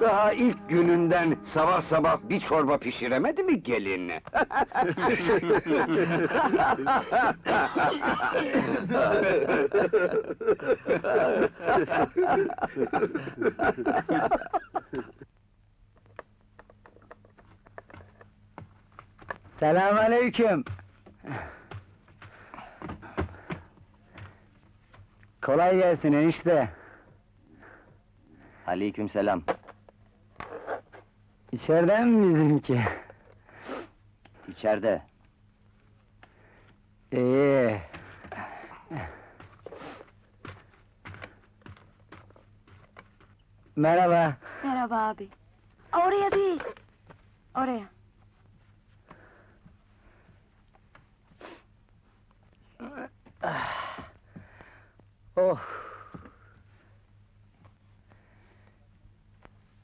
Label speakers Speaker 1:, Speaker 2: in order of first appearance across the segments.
Speaker 1: Daha ilk gününden sabah sabah bir çorba pişiremedi mi gelin?
Speaker 2: Selamünaleyküm. Kolay gelsin enişte.
Speaker 3: Aleykümselam.
Speaker 2: İçeriden mi bizimki?
Speaker 3: İçeride.
Speaker 2: İyi. Merhaba.
Speaker 4: Merhaba abi. Oraya değil. Oraya.
Speaker 2: Oh.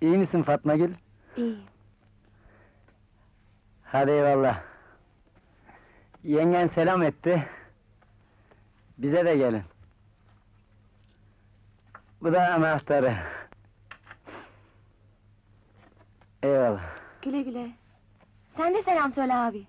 Speaker 2: İyi misin Fatma Gül?
Speaker 4: İyi.
Speaker 2: Hadi eyvallah. Yengen selam etti. Bize de gelin. Bu da anahtarı. Eyvallah.
Speaker 4: Güle güle. Sen de selam söyle abi.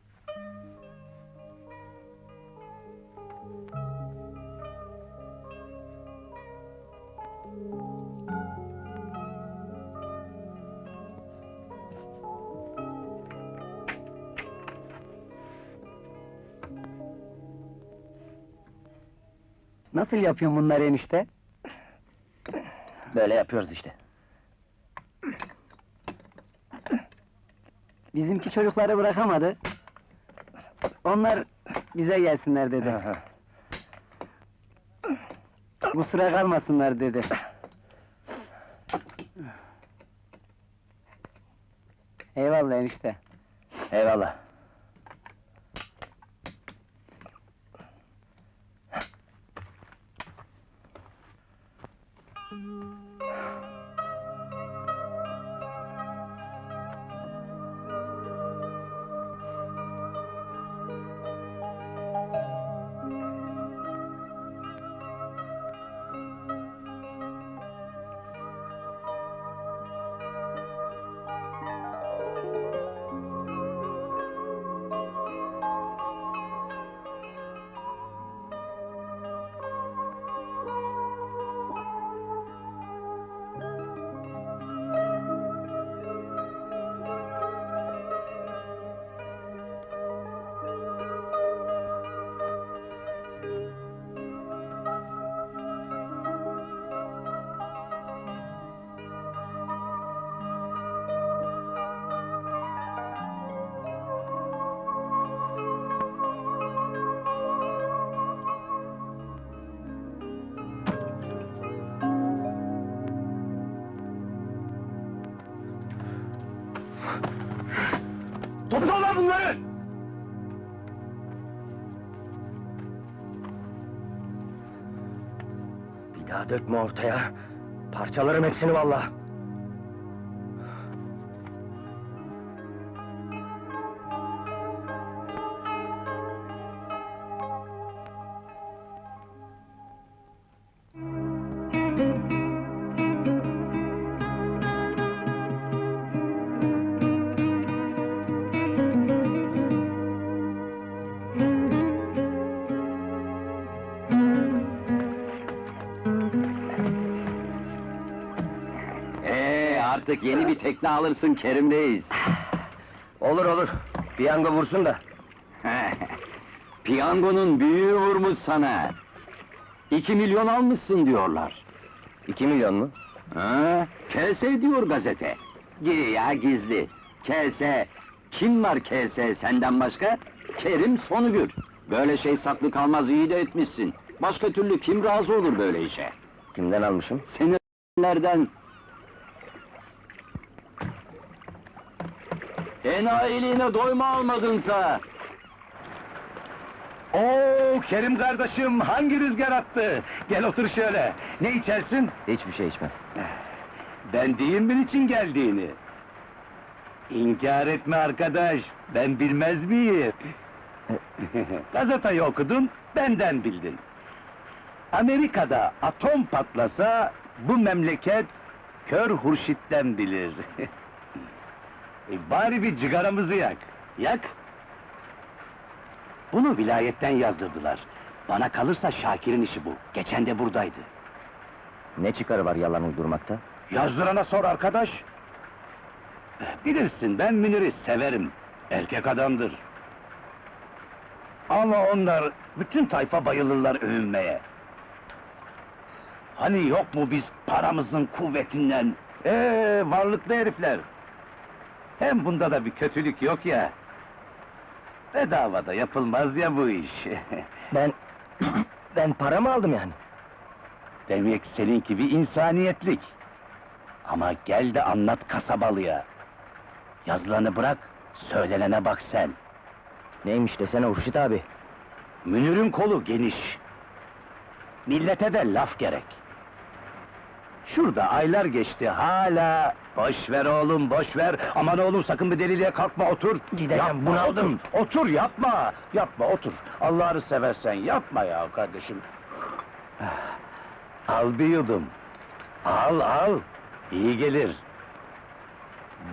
Speaker 2: Nasıl yapıyorsun bunları enişte?
Speaker 3: Böyle yapıyoruz işte.
Speaker 2: Bizimki çocukları bırakamadı. Onlar bize gelsinler dedi. Bu sıra kalmasınlar dedi. Eyvallah enişte.
Speaker 3: Eyvallah.
Speaker 1: Música Bunları!
Speaker 3: Bir daha dökme ortaya. Parçalarım hepsini vallahi.
Speaker 1: Artık yeni bir tekne alırsın Kerim'deyiz.
Speaker 3: Olur olur. Piyango vursun da.
Speaker 1: Piyangonun büyüğü vurmuş sana. İki milyon almışsın diyorlar.
Speaker 3: İki milyon mu?
Speaker 1: Ha, KS diyor gazete. Güya gizli. KS. Kim var KS senden başka? Kerim Sonugür. Böyle şey saklı kalmaz iyi de etmişsin. Başka türlü kim razı olur böyle işe?
Speaker 3: Kimden almışım?
Speaker 1: Senelerden... Enayiliğine doyma almadınsa...
Speaker 5: Oo Kerim kardeşim hangi rüzgar attı? Gel otur şöyle. Ne içersin?
Speaker 3: Hiçbir şey içmem.
Speaker 5: Ben diyeyim mi için geldiğini? İnkar etme arkadaş. Ben bilmez miyim? Gazeteyi okudun, benden bildin. Amerika'da atom patlasa bu memleket kör Hurşit'ten bilir. e, bari bir cigaramızı yak. Yak. Bunu vilayetten yazdırdılar. Bana kalırsa Şakir'in işi bu. Geçen de buradaydı.
Speaker 3: Ne çıkarı var yalan uydurmakta?
Speaker 5: Yazdırana sor arkadaş. Bilirsin ben Münir'i severim. Erkek adamdır. Ama onlar bütün tayfa bayılırlar övünmeye. Hani yok mu biz paramızın kuvvetinden? Ee varlıklı herifler. Hem bunda da bir kötülük yok ya. Bedavada yapılmaz ya bu iş.
Speaker 3: Ben... ben para mı aldım yani?
Speaker 5: Demek seninki bir insaniyetlik. Ama gel de anlat kasabalıya. Yazılanı bırak, söylenene bak sen.
Speaker 3: Neymiş desene Hurşit abi.
Speaker 5: Münir'in kolu geniş. Millete de laf gerek. Şurada aylar geçti hala... Boş ver oğlum, boş ver. Aman oğlum sakın bir deliliğe kalkma, otur.
Speaker 3: Gideceğim,
Speaker 5: yapma,
Speaker 3: bunaldım.
Speaker 5: Otur, otur, yapma. Yapma, otur. Allah'ını seversen yapma ya kardeşim. Al bir yudum. Al, al. İyi gelir.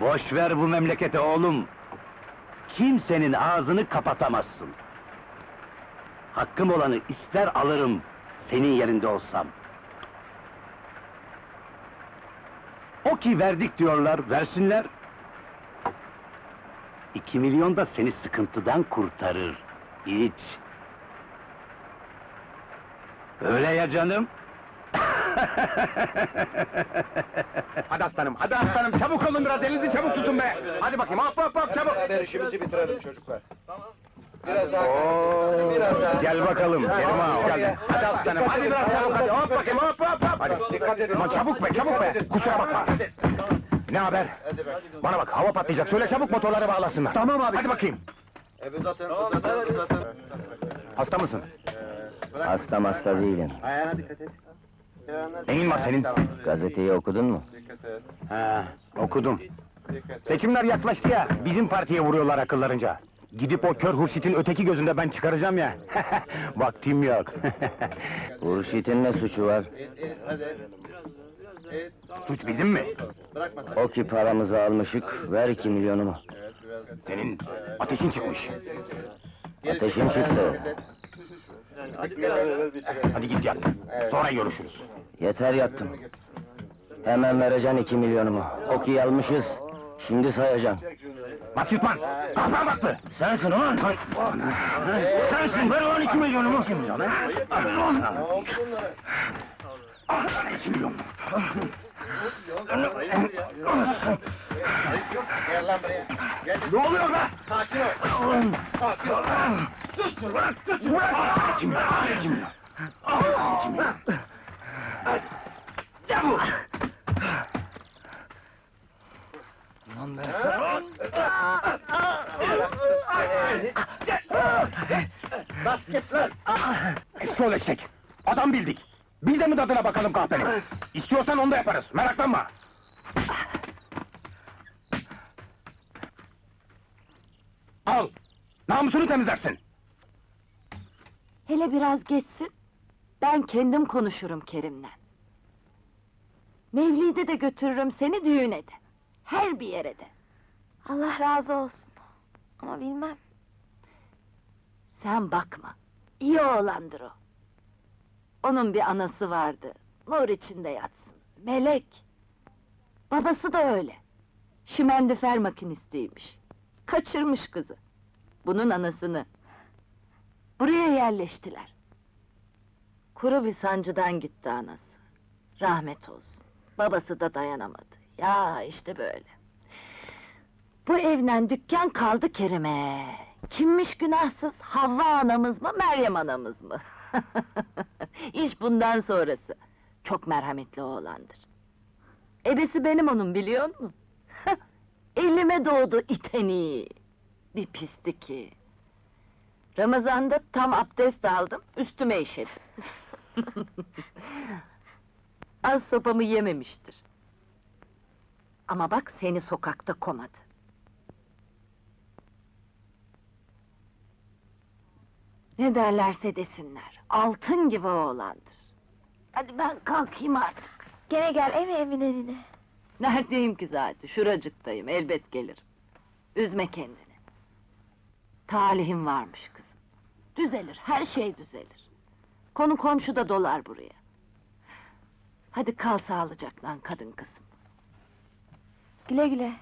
Speaker 5: Boş ver bu memlekete oğlum. Kimsenin ağzını kapatamazsın. Hakkım olanı ister alırım, senin yerinde olsam. O ki verdik diyorlar, versinler. İki milyon da seni sıkıntıdan kurtarır. İç. Öyle ya canım.
Speaker 6: Hadi aslanım, hadi aslanım, çabuk olun biraz, elinizi çabuk tutun be! Hadi bakayım, hop hop hop, çabuk!
Speaker 7: Hadi işimizi bitirelim çocuklar.
Speaker 6: Gel bakalım, Kerim ağa, hoş geldin. Hadi aslanım, hadi biraz çabuk, hadi, hop bakayım, hop hop hop! Hadi,
Speaker 7: Dikkat edin.
Speaker 6: Aman çabuk be, çabuk be, kusura bakma! Ne haber? Bana bak, hava patlayacak, söyle çabuk motorları bağlasınlar. Tamam abi. Hadi bakayım.
Speaker 7: E, uzatın, uzatın, uzatın.
Speaker 6: Hasta mısın?
Speaker 3: Hasta hasta değilim.
Speaker 7: Ayağına dikkat et.
Speaker 6: Neyin var senin?
Speaker 3: Gazeteyi okudun mu?
Speaker 7: Dikkat et.
Speaker 6: Ha, okudum. Seçimler yaklaştı ya, bizim partiye vuruyorlar akıllarınca. Gidip o kör Hurşit'in öteki gözünde ben çıkaracağım ya. Vaktim yok.
Speaker 3: Hurşit'in ne suçu var?
Speaker 7: E, e. E,
Speaker 6: Suç bizim mi?
Speaker 3: O ki paramızı almışık, ver iki milyonumu.
Speaker 6: Senin ateşin çıkmış.
Speaker 3: Ateşim çıktı.
Speaker 7: Hadi
Speaker 6: git yat. Sonra görüşürüz.
Speaker 3: Yeter yattım. Hemen vereceksin iki milyonumu. O ki almışız, şimdi sayacağım.
Speaker 6: Maskütman! Kafam baktı!
Speaker 3: Sensin ulan!
Speaker 6: Sensin! Ver ulan iki milyonumu! İki milyon ha? Ver ulan!
Speaker 7: Ne?
Speaker 6: Al iki milyon! Oluyor be?
Speaker 7: Sakin ol. Sakin ol.
Speaker 6: Tut! Bırak! Tut! Bırak! Al iki milyon! Al iki milyon! Al iki milyon! Çabuk! Lan be!
Speaker 7: Basketler.
Speaker 6: Sol eşek! Adam bildik! Bil de mi tadına bakalım kahpenin? İstiyorsan onu da yaparız, meraklanma! Al! Namusunu temizlersin!
Speaker 8: Hele biraz geçsin, ben kendim konuşurum Kerim'le. Mevlid'e de götürürüm seni düğüne de. Her bir yere de.
Speaker 4: Allah razı olsun. Ama bilmem.
Speaker 8: Sen bakma, iyi oğlandır o. Onun bir anası vardı, nur içinde yatsın, melek. Babası da öyle. Şimendifer makinistiymiş. Kaçırmış kızı. Bunun anasını. Buraya yerleştiler. Kuru bir sancıdan gitti anası. Rahmet olsun. Babası da dayanamadı. Ya işte böyle. Bu evden dükkan kaldı Kerim'e. Kimmiş günahsız? Havva anamız mı, Meryem anamız mı? İş bundan sonrası. Çok merhametli oğlandır. Ebesi benim onun biliyor musun? Elime doğdu iteni. Bir pisti ki. Ramazan'da tam abdest aldım, üstüme işedi. Az sopamı yememiştir. Ama bak seni sokakta komadı. Ne derlerse desinler, altın gibi oğlandır. Hadi ben kalkayım artık.
Speaker 4: Gene gel eve Emine'nine.
Speaker 8: Neredeyim ki zaten? Şuracıktayım, elbet gelirim. Üzme kendini. Talihim varmış kızım. Düzelir, her şey düzelir. Konu komşu da dolar buraya. Hadi kal sağlıcakla kadın kızım.
Speaker 4: Güle güle.